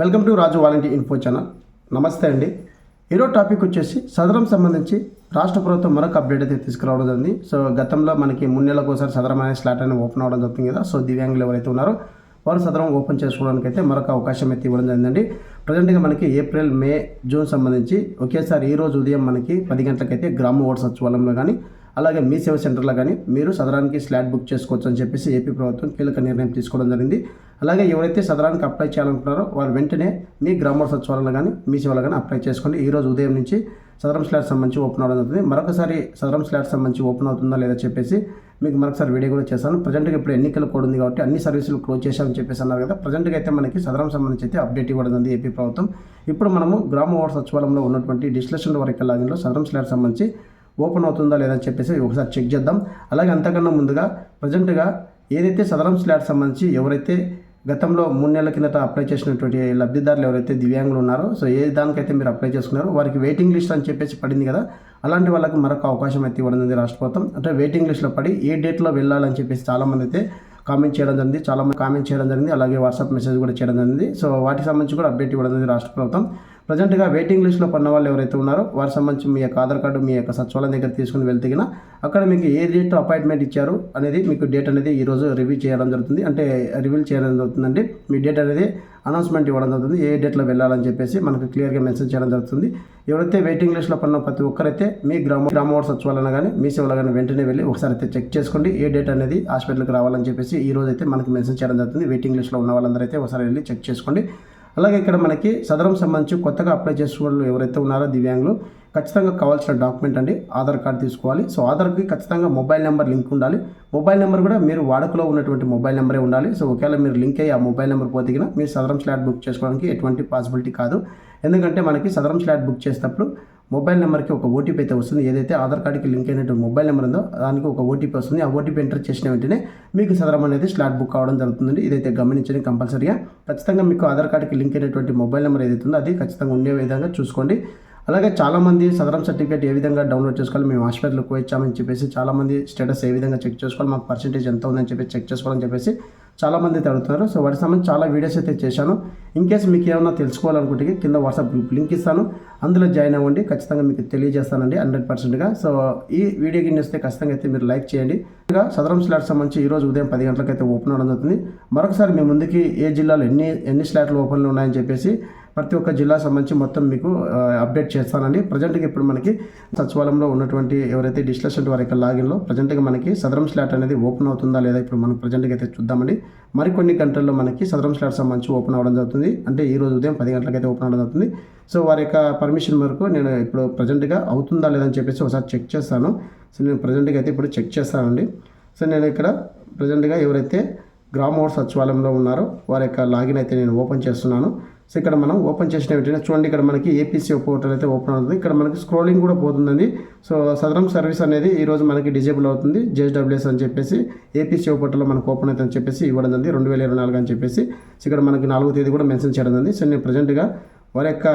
Welcome to Raju వాలంటీ info channel. నమస్తే అండి. ఈరోజు టాపిక్ వచ్చేసి సదరం సంబంధించి రాష్ట్ర ప్రభుత్వం మరొక అప్డేట్ అయితే తీసుకురావడం జరిగింది. సో గతంలో మనకి మూడు ఒకసారి సదరం అనే స్లాట్ అనేది ఓపెన్ అవ్వడం జరుగుతుంది కదా. సో దివ్యాంగులు ఎవరైతే ఉన్నారో వారు సదరం ఓపెన్ చేసుకోవడానికి అయితే మరొక అవకాశం అయితే ఇవ్వడం జరిగిందండి. ప్రజెంట్గా మనకి ఏప్రిల్ మే జూన్ సంబంధించి ఒకేసారి ఈ రోజు ఉదయం మనకి పది గంటలకైతే గ్రామ ఓట్ సచివాలయంలో కానీ అలాగే మీ సేవ సెంటర్లో కానీ మీరు సదరానికి స్లాట్ బుక్ చేసుకోవచ్చు అని చెప్పేసి ఏపీ ప్రభుత్వం కీలక నిర్ణయం తీసుకోవడం జరిగింది. అలాగే ఎవరైతే సదరానికి అప్లై చేయాలనుకుంటారో వారు వెంటనే మీ గ్రామ సచివాలయంలో కానీ మీ సేవలో కానీ అప్లై చేసుకోండి. ఈ రోజు ఉదయం నుంచి సదరం స్లాట్ సంబంధించి ఓపెన్ అవడం జరుగుతుంది. మరొకసారి సదరం స్లాట్ సంబంధించి ఓపెన్ అవుతుందా లేదా చెప్పేసి మీకు మరొకసారి వీడియో కూడా చేశాను ప్రజెంట్గా ఇప్పుడు ఎన్నికల కోడ్ ఉంది కాబట్టి అన్ని సర్వీసులు క్లోజ్ చేశామని చెప్పేసి అన్నారు కదా ప్రజెంట్గా అయితే మనకి సదరం సంబంధించి అయితే అప్డేట్ ఇవ్వడం ఉంది ఏపీ ప్రభుత్వం. ఇప్పుడు మనము గ్రామ వార్డు సచివాలయంలో ఉన్నటువంటి డిస్టిలేషన్ వరకు లాగిన్లో సదరం స్లాట్ సంబంధించి ఓపెన్ అవుతుందా లేదా చెప్పేసి ఒకసారి చెక్ చేద్దాం. అలాగే అంతకన్నా ముందుగా ప్రజెంట్గా ఏదైతే సదరం స్లాట్ సంబంధించి ఎవరైతే గతంలో మూడు నెలల కిందట అప్లై చేసినటువంటి లబ్ధిదారులు ఎవరైతే దివ్యాంగులు ఉన్నారో సో ఏ దానికైతే మీరు అప్లై చేసుకున్నారో వారికి వెయిటింగ్ లిస్ట్ అని చెప్పేసి పడింది కదా అలాంటి వాళ్ళకి మరొక అవకాశం అయితే ఇవ్వడం రాష్ట్ర ప్రభుత్వం. అంటే వెయిటింగ్ లిస్ట్లో పడి ఏ డేట్లో వెళ్ళాలని చెప్పేసి చాలామంది అయితే కామెంట్ చేయడం జరిగింది చాలా మంది కామెంట్ చేయడం జరిగింది అలాగే వాట్సాప్ మెసేజ్ కూడా చేయడం జరిగింది. సో వాటికి సంబంధించి కూడా అప్డేట్ ఇవ్వడం జరిగింది రాష్ట్ర ప్రభుత్వం. ప్రజెంట్గా వెయిటింగ్ లిస్ట్లో పడిన వాళ్ళు ఎవరైతే ఉన్నారో వారి సంబంధించి మీ యొక్క ఆధార్ కార్డు మీ యొక్క సచివాలయం దగ్గర తీసుకుని వెళ్తే అక్కడ మీకు ఏ డేట్ అపాయింట్మెంట్ ఇచ్చారు అనేది మీకు డేట్ అనేది ఈరోజు రివ్యూ చేయడం జరుగుతుంది. అంటే రివీల్ చేయడం జరుగుతుందండి. మీ డేట్ అనేది అనౌన్స్మెంట్ ఇవ్వడం జరుగుతుంది. ఏ డేట్లో వెళ్ళాలని చెప్పేసి మనకు క్లియర్గా మెన్షన్ చేయడం జరుగుతుంది. ఎవరైతే వెయిటింగ్ లిస్ట్లో పడిన ప్రతి ఒక్కరైతే మీ గ్రామ గ్రామ వార్డ్ సచివాలయం కానీ మీ సేవలో కానీ వెంటనే వెళ్ళి ఒకసారి అయితే చెక్ చేసుకోండి. ఏ డేట్ అనేది హాస్పిటల్కి రావాలని చెప్పేసి ఈ రోజు అయితే మనకి మెన్షన్ చేయడం జరుగుతుంది. వెయిటింగ్ లిస్ట్లో ఉన్న వాళ్ళందరూ అయితే ఒకసారి వెళ్ళి చెక్ చేసుకోండి. అలాగే ఇక్కడ మనకి సదరం సంబంధించి కొత్తగా అప్లై చేసిన వాళ్ళు ఎవరైతే ఉన్నారో దివ్యాంగులు ఖచ్చితంగా కావాల్సిన డాక్యుమెంట్ అండి. ఆధార్ కార్డు తీసుకోవాలి. సో ఆధార్కి ఖచ్చితంగా మొబైల్ నెంబర్ లింక్ ఉండాలి. మొబైల్ నెంబర్ కూడా మీరు వాడుకలో ఉన్నటువంటి మొబైల్ నెంబరే ఉండాలి. సో ఒకవేళ మీరు లింక్ అయ్యి ఆ మొబైల్ నెంబర్ పోతే మీరు సదరం స్లాట్ బుక్ చేసుకోవడానికి ఎటువంటి పాసిబిలిటీ కాదు. ఎందుకంటే మనకి సదరం స్లాట్ బుక్ చేసేటప్పుడు మొబైల్ నెంబర్కి ఒక ఓటీపీ అయితే వస్తుంది. ఏదైతే ఆధార్ కార్డుకి లింక్ అయినటువంటి మొబైల్ నెంబర్ ఉందో దానికి ఒక ఓటీపీ వస్తుంది. ఆ ఓటీపీ ఎంటర్ చేసిన వెంటనే మీకు సదరం అనేది స్లాట్ బుక్ అవడం జరుగుతుంది ఇదైతే గమనించండి కంపల్సరీగా. ఖచ్చితంగా మీకు ఆధార్ కార్డుకి లింక్ అయినటువంటి మొబైల్ నెంబర్ ఏదైతే ఉందో అది ఖచ్చితంగా ఉండే విధంగా చూసుకోండి. అలాగే చాలామంది సదరం సర్టిఫికేట్ ఏ విధంగా డౌన్లోడ్ చేసుకోవాలి మేము హాస్పిటల్కి వచ్చామని చెప్పేసి చాలామంది స్టేటస్ ఏ విధంగా చెక్ చేసుకోవాలి మాకు పర్సెంటేజ్ ఎంత ఉందని చెప్పి చెక్ చేసుకోవాలని చెప్పేసి చాలామంది అయితే అడుగుతున్నారు సో వాటికి సంబంధించి చాలా వీడియోస్ అయితే చేశాను. ఇన్ కేస్ మీకు ఏమైనా తెలుసుకోవాలనుకుంటే కింద వాట్సాప్ గ్రూప్ లింక్ ఇస్తాను. అందులో జాయిన్ అవ్వండి. ఖచ్చితంగా మీకు తెలియజేస్తానండి హండ్రెడ్ పర్సెంట్గా. సో ఈ వీడియో గిన్నె వస్తే ఖచ్చితంగా అయితే మీరు లైక్ చేయండి. ఇంకా సదరం స్లాట్ సంబంధించి ఈ రోజు ఉదయం పది గంటలకు అయితే ఓపెన్ అవడం జరుగుతుంది. మరొకసారి మీ ముందుకి ఏ జిల్లాలో ఎన్ని ఎన్ని స్లాట్లు ఓపెన్లు ఉన్నాయని చెప్పేసి ప్రతి ఒక్క జిల్లా సంబంధించి మొత్తం మీకు అప్డేట్ చేస్తానండి. ప్రజెంట్గా ఇప్పుడు మనకి సచివాలయంలో ఉన్నటువంటి ఎవరైతే డిస్లెషన్ వారి యొక్క లాగిన్లో ప్రజెంట్గా మనకి సదరం స్లాట్ అనేది ఓపెన్ అవుతుందా లేదా ఇప్పుడు మనం ప్రజెంట్గా అయితే చూద్దామండి. మరికొన్ని గంటల్లో మనకి సదరం స్లాట్ సంబంధించి ఓపెన్ అవ్వడం జరుగుతుంది. అంటే ఈ రోజు ఉదయం పది గంటలకు అయితే ఓపెన్ అవ్వడం జరుగుతుంది. సో వారి యొక్క పర్మిషన్ వరకు నేను ఇప్పుడు ప్రజెంట్గా అవుతుందా లేదని చెప్పేసి ఒకసారి చెక్ చేస్తాను. సో నేను ప్రజెంట్గా అయితే ఇప్పుడు చెక్ చేస్తానండి. సో నేను ఇక్కడ ప్రజెంట్గా ఎవరైతే గ్రామ సచివాలయంలో ఉన్నారో వారి యొక్క లాగిన్ అయితే నేను ఓపెన్ చేస్తున్నాను. సో ఇక్కడ మనం ఓపెన్ చేసిన వెంటనే చూడండి ఇక్కడ మనకి ఏపీసీ పోర్టల్ అయితే ఓపెన్ అవుతుంది. ఇక్కడ మనకి స్క్రోలింగ్ కూడా పోతుందండి. సో సదరం సర్వీస్ అనేది ఈరోజు మనకి డిజేబుల్ అవుతుంది. జేఎస్డబ్ల్యూఎస్ అని చెప్పేసి ఏపీసీ పోర్టల్లో మనకు ఓపెన్ అవుతుంది అని చెప్పేసి ఇవ్వడం ఉంది రెండు వేల ఇరవై నాలుగు అని చెప్పేసి సో ఇక్కడ మనకి నాలుగో తేదీ కూడా మెన్షన్ చేయడం జరిగింది. సో నేను ప్రజెంట్గా వారి యొక్క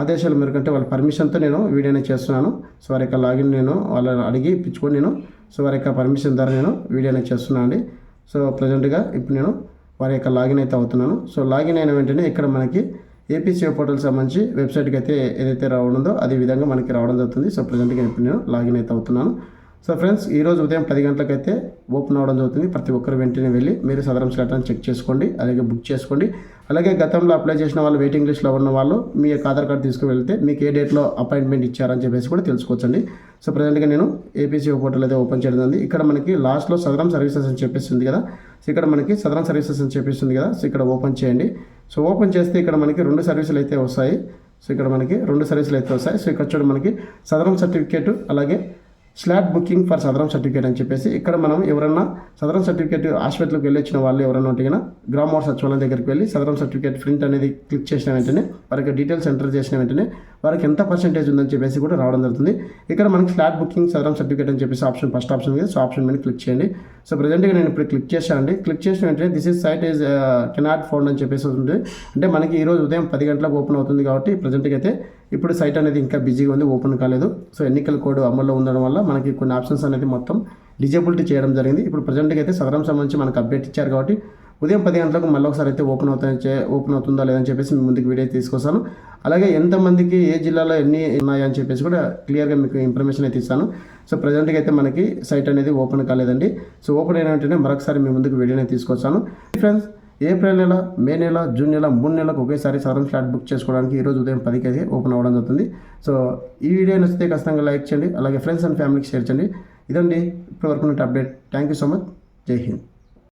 ఆదేశాల మేరకు అంటే వాళ్ళ పర్మిషన్తో నేను వీడియోని చేస్తున్నాను. సో వారి యొక్క లాగిన్ నేను వాళ్ళని అడిగి ఇప్పించుకొని నేను సో వారి యొక్క పర్మిషన్ ద్వారా నేను వీడియోని చేస్తున్నాను అండి సో ప్రజెంట్గా ఇప్పుడు నేను వారి యొక్క లాగిన్ అయితే అవుతున్నాను. సో లాగిన్ అయిన వెంటనే ఇక్కడ మనకి ఏపీసీఓ పోర్టల్ సంబంధించి వెబ్సైట్కి అయితే ఏదైతే రావడందో అదే విధంగా మనకి రావడం జరుగుతుంది. సో ప్రజెంట్గా ఇప్పుడు నేను లాగిన్ అయితే అవుతున్నాను. సో ఫ్రెండ్స్ ఈరోజు ఉదయం పది గంటలకైతే ఓపెన్ అవ్వడం జరుగుతుంది. ప్రతి ఒక్కరు వెంటనే వెళ్ళి మీరు సదరం స్లాట్ని చెక్ చేసుకోండి అలాగే బుక్ చేసుకోండి. అలాగే గతంలో అప్లై చేసిన వాళ్ళు వెయిటింగ్ లిస్ట్లో ఉన్న వాళ్ళు మీ యొక్క ఆధార్ కార్డు తీసుకువెళ్తే మీకు ఏ డేట్లో అపాయింట్మెంట్ ఇచ్చారని చెప్పేసి కూడా తెలుసుకోవచ్చండి. సో ప్రజెంట్గా నేను ఏపీసీ పోర్టల్ అయితే ఓపెన్ చేయడం జరిగింది. ఇక్కడ మనకి లాస్ట్లో సదరం సర్వీసెస్ అని చెప్పేసి ఉంది కదా. సో ఇక్కడ మనకి సదరన్ సర్వీసెస్ అని చూపిస్తుంది కదా. సో ఇక్కడ ఓపెన్ చేయండి. సో ఓపెన్ చేస్తే ఇక్కడ మనకి రెండు సర్వీసులు అయితే వస్తాయి. సో ఇక్కడ మనకి రెండు సర్వీసులు అయితే వస్తాయి. సో ఇక్కడ చూడండి మనకి సదరం సర్టిఫికేట్ అలాగే slot booking for Sadarem certificate అని చెప్పేసి ఇక్కడ మనం ఎవరన్నా సదరం సర్టిఫికేట్ హాస్పిటల్కి వెళ్ళి వచ్చిన వాళ్ళు ఎవరైనా ఉంటే కనుక గ్రామ సచివాలయం దగ్గరికి వెళ్ళి సదరం సర్టిఫికేట్ ప్రింట్ అనేది క్లిక్ చేసిన వెంటనే వారికి డీటెయిల్స్ ఎంటర్ చేసిన వెంటనే వారికి ఎంత పర్సెంటేజ్ ఉందని చెప్పేసి కూడా రావడం జరుగుతుంది. ఇక్కడ మనకి స్లాట్ బుకింగ్ సదరం సర్టిఫికేట్ అని చెప్పేసి ఆప్షన్ ఫస్ట్ ఆప్షన్ మీద సో ఆప్షన్ మీద క్లిక్ చేయండి. సో ప్రజెంట్గా నేను ఇప్పుడు క్లిక్ చేశానండి. క్లిక్ చేసిన వెంటనే this is site is cannot found అని చెప్పేసి ఉంటుంది అంటే మనకి ఈరోజు ఉదయం పది గంటలకు ఓపెన్ అవుతుంది కాబట్టి ప్రజెంట్గా అయితే ఇప్పుడు సైట్ అనేది ఇంకా బిజీగా ఉంది ఓపెన్ కాలేదు. సో ఎన్నికల కోడ్ అమల్లో ఉండడం వల్ల మనకి కొన్ని ఆప్షన్స్ అనేది మొత్తం డిజేబిలిటీ చేయడం జరిగింది. ఇప్పుడు ప్రజెంట్గా అయితే సదరం సంబంధించి మనకు అప్డేట్ ఇచ్చారు కాబట్టి ఉదయం పది గంటలకు మళ్ళీ ఒకసారి అయితే ఓపెన్ అవుతా ఓపెన్ అవుతుందా లేదని చెప్పేసి మీ ముందుకు వీడియో తీసుకొస్తాను. అలాగే ఎంతమందికి ఏ జిల్లాలో ఎన్ని ఉన్నాయని చెప్పేసి కూడా క్లియర్గా మీకు ఇన్ఫర్మేషన్ అయితే ఇస్తాను. సో ప్రజెంట్గా అయితే మనకి సైట్ అనేది ఓపెన్ కాలేదండి. సో ఓపెన్ అయిన వెంటనే మరొకసారి మీ ముందుకు వీడియోనే తీసుకొస్తాను. ఫ్రెండ్స్ ఏప్రిల్ నెల మే నెల జూన్ నెల మూడు నెలలకు ఒకేసారి సదరం ఫ్లాట్ బుక్ చేసుకోవడానికి ఈరోజు ఉదయం పదికి అయితే ఓపెన్ అవ్వడం జరుగుతుంది. సో ఈ వీడియో నచ్చితే ఖచ్చితంగా లైక్ చేయండి అలాగే ఫ్రెండ్స్ అండ్ ఫ్యామిలీకి షేర్ చేయండి. ఇదండి ఇప్పటివరకు update. Thank you so much. జై హింద్.